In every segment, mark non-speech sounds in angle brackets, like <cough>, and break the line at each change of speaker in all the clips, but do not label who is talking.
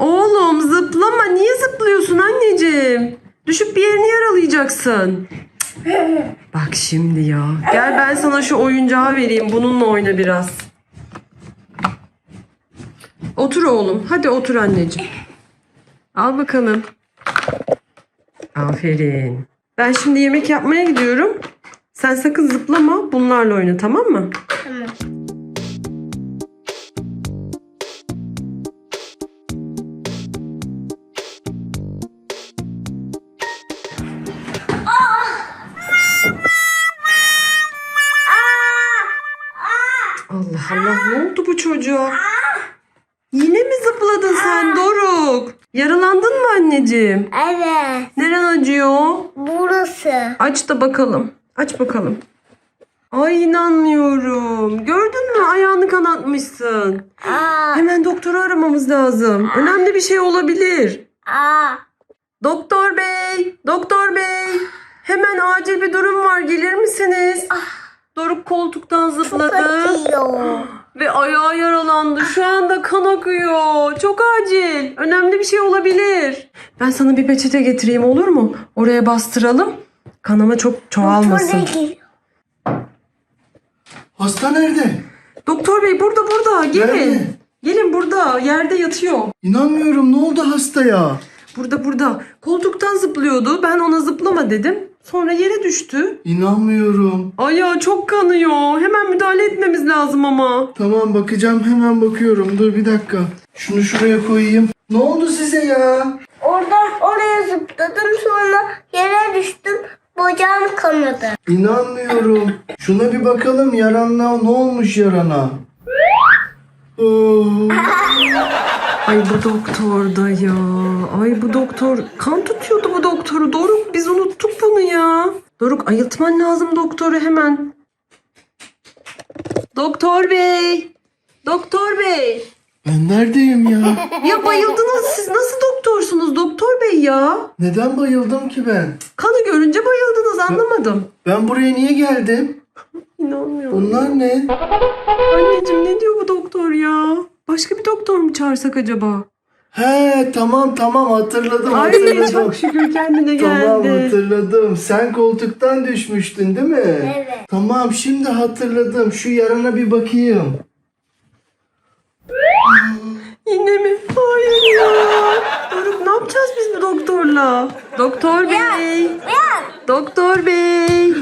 Oğlum zıplama. Niye zıplıyorsun anneciğim? Düşüp bir yerini yaralayacaksın. Bak şimdi ya. Gel ben sana şu oyuncağı vereyim. Bununla oyna biraz. Otur oğlum. Hadi otur anneciğim. Al bakalım. Aferin. Ben şimdi yemek yapmaya gidiyorum. Sen sakın zıplama. Bunlarla oyna tamam mı?
Tamam.
Allah Allah ne oldu bu çocuğa? Yine mi zıpladın sen Doruk? Yaralandın mı anneciğim?
Evet.
Neren acıyor?
Burası.
Aç da bakalım. Aç bakalım. Ay inanmıyorum. Gördün mü ayağını kanatmışsın.
Aa.
Hemen doktoru aramamız lazım. Önemli bir şey olabilir.
Aa.
Doktor bey, doktor bey. Hemen acil bir durum var. Gelir misiniz? Doruk koltuktan zıpladı. Ve ayağı yaralandı. Şu anda kan akıyor. Çok acil. Önemli bir şey olabilir. Ben sana bir peçete getireyim olur mu? Oraya bastıralım. Kanama çok çoğalmasın.
Hasta nerede?
Doktor bey burada burada. Gelin.
Nerede?
Gelin burada. Yerde yatıyor.
İnanmıyorum ne oldu hastaya?
Burada burada. Koltuktan zıplıyordu. Ben ona zıplama dedim. Sonra yere düştü.
İnanmıyorum.
Ayağı çok kanıyor. Hemen müdahale etmemiz lazım ama.
Tamam bakacağım hemen bakıyorum. Dur bir dakika. Şunu şuraya koyayım. Ne oldu size ya?
Oradan oraya zıpladım sonra yere düştüm. Bacağım kanadı.
İnanmıyorum. Şuna bir bakalım yarana ne olmuş yarana? Oh,
Ay bu doktor da ya. Ay bu doktor kan tutuyordu bu doktoru. Doruk biz unuttuk bunu ya. Doruk ayıltman lazım doktoru hemen. Doktor bey. Doktor bey.
ben neredeyim ya?
Ya bayıldınız siz nasıl doktorsunuz doktor bey ya?
Neden bayıldım ki ben?
Kanı görünce bayıldınız anlamadım.
Ben buraya niye geldim?
İnanmıyorum.
Bunlar ne?
Anneciğim ne diyor bu doktor ya? Başka bir doktor mu çağırsak acaba?
He tamam tamam hatırladım
Ay
hatırladım.
çok şükür kendine geldi.
Tamam hatırladım. Sen koltuktan düşmüştün değil mi?
Evet.
Tamam şimdi hatırladım. Şu yarana bir bakayım.
Yine mi? Hayır ya. Doruk ne yapacağız biz bu doktorla? Doktor bey. Doktor bey.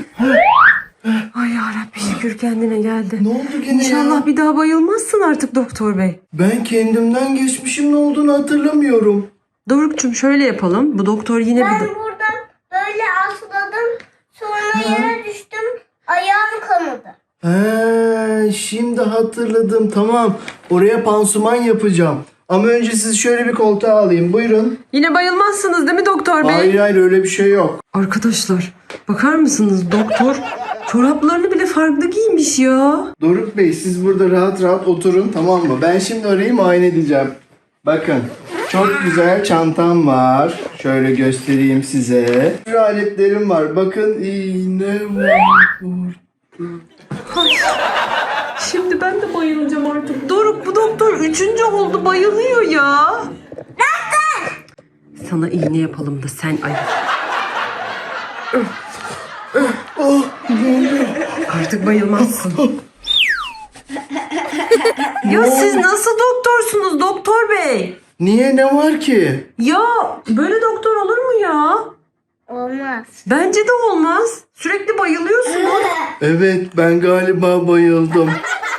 Kendine geldi.
Ne oldu gene
İnşallah
ya?
bir daha bayılmazsın artık doktor bey.
Ben kendimden geçmişim ne olduğunu hatırlamıyorum.
Dorukçum şöyle yapalım. Bu doktor yine
Ben
bir...
buradan böyle asladım. Sonra yere düştüm. Ayağım kanadı.
He, şimdi hatırladım. Tamam. Oraya pansuman yapacağım. Ama önce sizi şöyle bir koltuğa alayım. Buyurun.
Yine bayılmazsınız değil mi doktor bey?
Hayır hayır öyle bir şey yok.
Arkadaşlar bakar mısınız doktor çoraplarını bile farklı giymiş ya.
Doruk Bey siz burada rahat rahat oturun tamam mı? Ben şimdi orayı muayene edeceğim. Bakın çok güzel çantam var. Şöyle göstereyim size. Bir aletlerim var. Bakın iğne var.
Ay, Şimdi ben de bayılacağım artık. Doruk bu doktor üçüncü oldu bayılıyor ya. Sana iğne yapalım da sen ay.
Oh?
Artık bayılmazsın. <laughs> ya siz nasıl doktorsunuz doktor bey?
Niye ne var ki?
Ya böyle doktor olur mu ya?
Olmaz.
Bence de olmaz. Sürekli bayılıyorsunuz. <laughs>
Evet ben galiba bayıldım.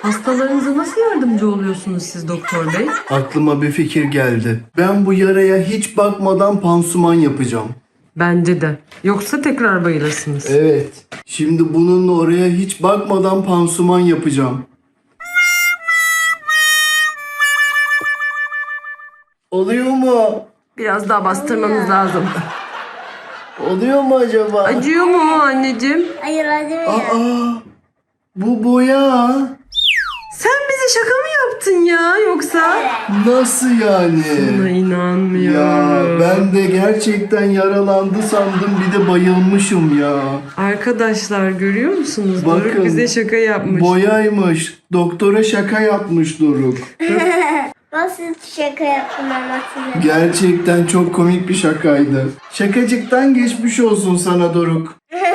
Hastalarınıza nasıl yardımcı oluyorsunuz siz doktor bey?
Aklıma bir fikir geldi. Ben bu yaraya hiç bakmadan pansuman yapacağım.
Bence de. Yoksa tekrar bayılırsınız.
Evet. Şimdi bununla oraya hiç bakmadan pansuman yapacağım. Oluyor mu?
Biraz daha bastırmanız lazım.
Oluyor mu acaba?
Acıyor mu anneciğim?
Hayır ya.
Aa, bu boya.
Sen bize şaka mı yaptın ya yoksa?
Nasıl yani?
Buna
Ya
inanmıyorum.
ben de gerçekten yaralandı sandım bir de bayılmışım ya.
Arkadaşlar görüyor musunuz?
Bakın,
Doruk bize şaka yapmış.
Boyaymış. Doktora şaka yapmış Doruk. <laughs>
Nasıl şaka yaptım ama size?
Gerçekten çok komik bir şakaydı. Şakacıktan geçmiş olsun sana Doruk. <laughs>